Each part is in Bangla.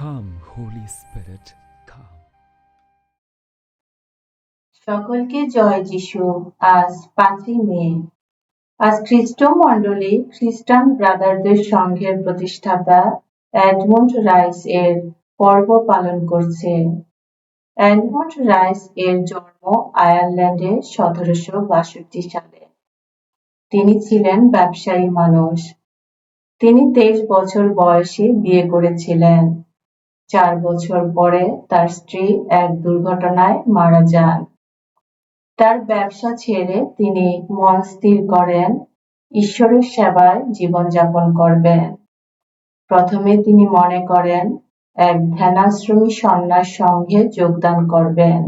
Come, Holy Spirit, come. সকলকে জয় যিশু। আজ পাঁচই মে। আজ খ্রিস্ট মণ্ডলী খ্রিস্টান ব্রাদারদের সংঘের প্রতিষ্ঠাতা এডমন্ড রাইস এর পর্ব পালন করছে। এডমন্ড রাইস এর জন্ম আয়ারল্যান্ডে সতেরোশো বাষট্টি সালে। তিনি ছিলেন ব্যবসায়ী মানুষ। তিনি তেইশ বছর বয়সে বিয়ে করেছিলেন। চার বছর পরে তার স্ত্রী এক দুর্ঘটনায় মারা যান। তার ব্যবসা ছেড়ে তিনি মন স্থির করেন, ঈশ্বরের সেবায় জীবনযাপন করবেন। প্রথমে তিনি মনে করেন, এক ধ্যানাশ্রমী সন্ন্যাস সঙ্গে যোগদান করবেন।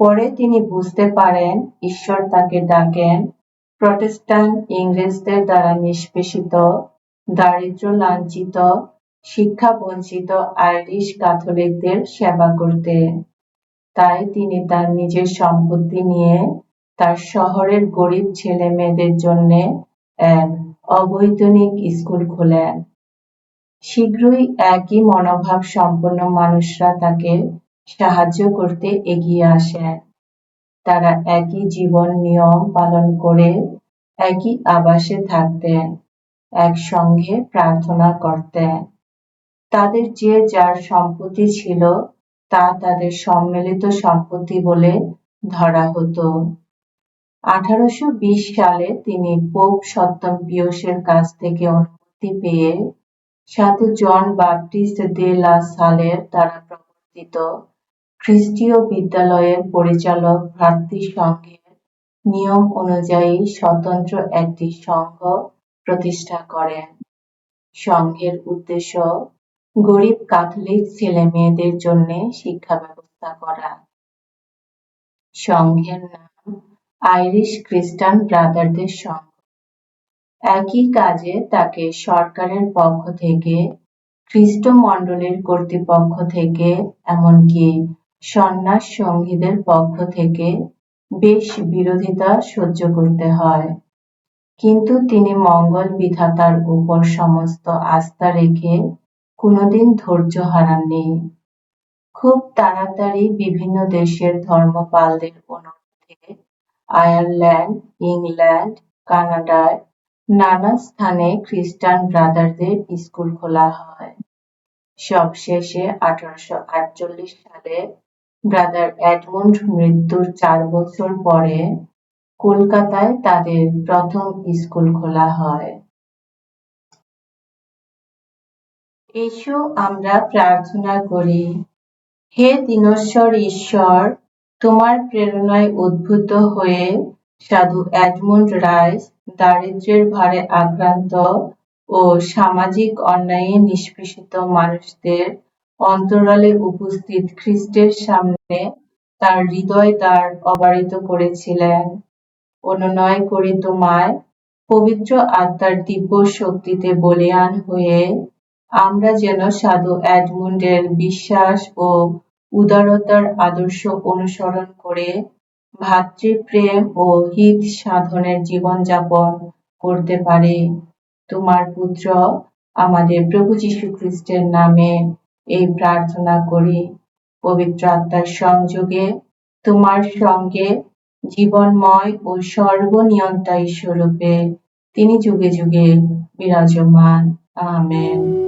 পরে তিনি বুঝতে পারেন, ঈশ্বর তাকে ডাকেন প্রটেস্ট্যান্ট ইংরেজদের দ্বারা নিষ্পেষিত দারিদ্র লাঞ্ছিত শিক্ষা বঞ্চিত আইরিশ ক্যাথলিকদের সেবা করতে। তাই তিনি তার নিজের সম্পত্তি নিয়ে তার শহরের গরিব ছেলে মেয়েদের জন্য এক অবৈতনিক স্কুল খোলেন। শীঘ্রই একই মনোভাব সম্পন্ন মানুষরা তাকে সাহায্য করতে এগিয়ে আসেন তারা একই জীবন নিয়ম পালন করে একই আবাসে থাকতেন, একসঙ্গে প্রার্থনা করতেন। তাদের যে যার সম্পত্তি ছিল, তা তাদের সম্মিলিত সম্পত্তি বলে ধরা হতো। আঠারোশো বিশ সালে তিনি পোপ সপ্তম পিয়সের কাছ থেকে অনুমতি পেয়ে সাধু জন বাপ্টিস্ট দে লা সালের দ্বারা প্রবর্তিত খ্রিস্টীয় বিদ্যালয়ের পরিচালক ভ্রাতৃ সংঘের নিয়ম অনুযায়ী স্বতন্ত্র একটি সংঘ প্রতিষ্ঠা করেন। সংঘের উদ্দেশ্য গরিব ক্যাথলিক ছেলে মেয়েদের জন্য শিক্ষা ব্যবস্থা করা। সংঘের নাম আইরিশ খ্রিস্টান ব্রাদারদের সংঘ। একই কাজে তাকে সরকারের পক্ষ থেকে খ্রিস্ট মণ্ডলীর কর্তৃপক্ষ থেকে, এমনকি সন্ন্যাস সঙ্গীদের পক্ষ থেকে বেশ বিরোধিতা সহ্য করতে হয়। কিন্তু তিনি মঙ্গল বিধাতার উপর সমস্ত আস্থা রেখে কোনোদিন ধৈর্য হারাননি খুব তাড়াতাড়ি বিভিন্ন দেশের ধর্মপালদের অনুরোধে আয়ারল্যান্ড, ইংল্যান্ড, কানাডায় নানা স্থানে খ্রিস্টান ব্রাদারদের স্কুল খোলা হয়। সবশেষে আঠারোশো আটচল্লিশ সালে ব্রাদার এডমন্ড মৃত্যুর চার বছর পরে কলকাতায় তাদের প্রথম স্কুল খোলা হয়। এসো আমরা প্রার্থনা করি। হে দিনশ্বর ঈশ্বর, তোমার প্রেরণায় উদ্ভূত হয়ে সাধু এডমন্ড রাইস দারিদ্র্যের ভারে আক্রান্ত ও সামাজিক অন্যায়ে নিষ্পেষিত মানুষদের অন্তরালে উপস্থিত খ্রিস্টের সামনে তার হৃদয় দ্বার অবারিত করেছিলেন। অনুনয় করি তোমায়, পবিত্র আত্মার দিব্য শক্তিতে বলিয়ান হয়ে আমরা যেন সাধু এডমুন্ডের বিশ্বাস ও উদারতার আদর্শ অনুসরণ করে ভাতৃপ্রেম ও হিত সাধনের জীবনযাপন করতে পারি। তোমার পুত্র আমাদের প্রভু যীশু খ্রিস্টের নামে এই প্রার্থনা করি। পবিত্র আত্মার সংযোগে তোমার সঙ্গে জীবনময় ও সর্বনিয়ন্তা স্বরূপে তিনি যুগে যুগে বিরাজমান। আমেন।